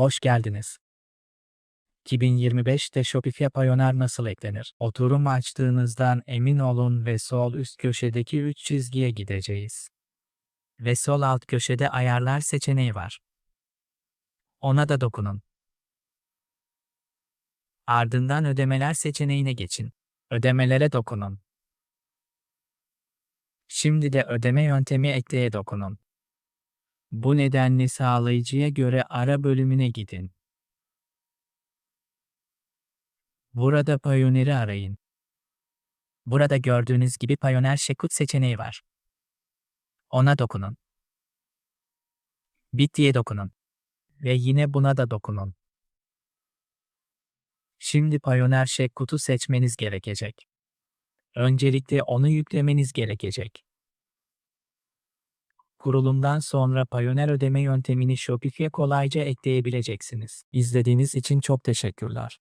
Hoş geldiniz. 2025'te Shopify Payoneer nasıl eklenir? Oturum açtığınızdan emin olun ve sol üst köşedeki 3 çizgiye gideceğiz. Ve sol alt köşede ayarlar seçeneği var. Ona da dokunun. Ardından ödemeler seçeneğine geçin. Ödemelere dokunun. Şimdi de ödeme yöntemi ekleye dokunun. Bu nedenle sağlayıcıya göre ara bölümüne gidin. Burada Payoneer'i arayın. Burada gördüğünüz gibi Payoneer Şekut seçeneği var. Ona dokunun. Bittiye dokunun. Ve yine buna da dokunun. Şimdi Payoneer Şekut'u seçmeniz gerekecek. Öncelikle onu yüklemeniz gerekecek. Kurulumdan sonra Payoneer ödeme yöntemini Shopify'e kolayca ekleyebileceksiniz. İzlediğiniz için çok teşekkürler.